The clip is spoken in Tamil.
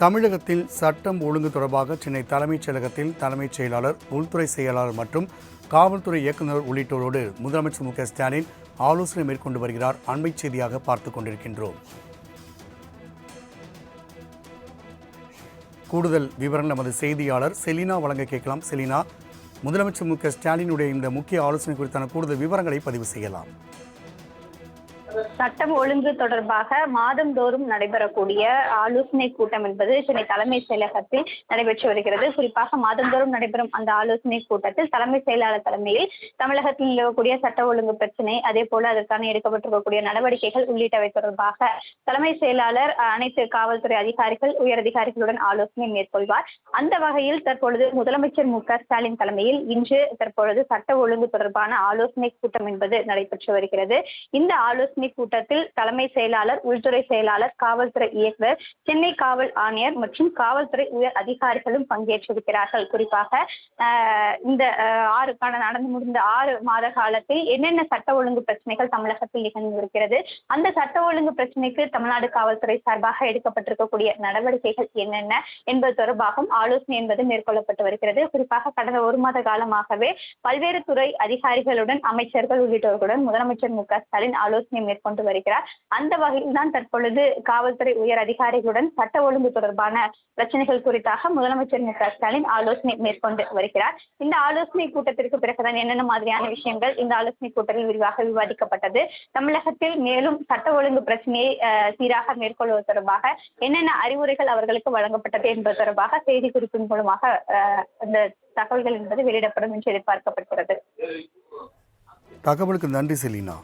தமிழகத்தில் சட்டம் ஒழுங்கு தொடர்பாக சென்னை தலைமைச் செயலகத்தில் தலைமைச் செயலாளர் உள்துறை செயலாளர் மற்றும் காவல்துறை இயக்குநர் உள்ளிட்டோரோடு முதலமைச்சர் மு க ஸ்டாலின் ஆலோசனை மேற்கொண்டு வருகிறார். அண்மைச் செய்தியாக பார்த்துக் கொண்டிருக்கின்றோம். கூடுதல் விவரம் நமது செய்தியாளர் செலினா வழங்க கேட்கலாம். செலினா முதலமைச்சர் மு க ஸ்டாலினுடைய இந்த முக்கிய ஆலோசனை குறித்தான கூடுதல் விவரங்களை பதிவு செய்யலாம். சட்டம் ஒழுங்கு தொடர்பாக மாதந்தோறும் நடைபெறக்கூடிய ஆலோசனை கூட்டம் என்பது சென்னை தலைமைச் செயலகத்தில் நடைபெற்று வருகிறது. குறிப்பாக மாதந்தோறும் நடைபெறும் அந்த ஆலோசனை கூட்டத்தில் தலைமைச் செயலாளர் தலைமையில் தமிழகத்தில் நிலவக்கூடிய சட்ட ஒழுங்கு பிரச்சனை அதே போல அதற்கான எடுக்கப்பட்டிருக்கக்கூடிய நடவடிக்கைகள் உள்ளிட்டவை தொடர்பாக தலைமைச் செயலாளர் அனைத்து காவல்துறை அதிகாரிகள் உயரதிகாரிகளுடன் ஆலோசனை மேற்கொள்வார். அந்த வகையில் தற்பொழுது முதலமைச்சர் மு க ஸ்டாலின் தலைமையில் இன்று தற்பொழுது சட்ட ஒழுங்கு தொடர்பான ஆலோசனை கூட்டம் என்பது நடைபெற்று வருகிறது. இந்த ஆலோசனை கூட்டத்தில் தலைமை செயலாளர் உள்துறை செயலாளர் காவல்துறை இயக்குநர் சென்னை காவல் ஆணையர் மற்றும் காவல்துறை உயர் அதிகாரிகளும் பங்கேற்றிருக்கிறார்கள். குறிப்பாக இந்த ஆறு நடந்து முடிந்த ஆறு மாத காலத்தில் என்னென்ன சட்ட ஒழுங்கு பிரச்சனைகள் தமிழகத்தில் நிகழ்ந்திருக்கிறது அந்த சட்ட ஒழுங்கு பிரச்சனைக்கு தமிழ்நாடு காவல்துறை சார்பாக எடுக்கப்பட்டிருக்கக்கூடிய நடவடிக்கைகள் என்னென்ன என்பது தொடர்பாகவும் ஆலோசனை என்பது மேற்கொள்ளப்பட்டு வருகிறது. குறிப்பாக கடந்த ஒரு மாத காலமாகவே பல்வேறு துறை அதிகாரிகளுடன் அமைச்சர்கள் உள்ளிட்டோர்களுடன் முதலமைச்சர் மு க ஸ்டாலின் ஆலோசனை மேற்கொண்டு வருகிறார். அந்த வகையில் தான் தற்பொழுது காவல்துறை உயர் அதிகாரிகளுடன் சட்ட ஒழுங்கு தொடர்பான பிரச்சனைகள் குறித்தாக முதலமைச்சர் மு க ஸ்டாலின் ஆலோசனை மேற்கொண்டு வருகிறார். இந்த ஆலோசனை கூட்டத்திற்கு பிறகுதான் என்னென்ன மாதிரியான விஷயங்கள் இந்த ஆலோசனை கூட்டத்தில் விரிவாக விவாதிக்கப்பட்டது. தமிழகத்தில் மேலும் சட்ட ஒழுங்கு பிரச்சனையை சீராக மேற்கொள்வது தொடர்பாக என்னென்ன அறிவுரைகள் அவர்களுக்கு வழங்கப்பட்டது என்பது தொடர்பாக செய்தி குறிப்பின் மூலமாக அந்த இந்த தகவல்கள் என்பது வெளியிடப்படும் என்று எதிர்பார்க்கப்படுகிறது. தகவலுக்கு நன்றி செலினா.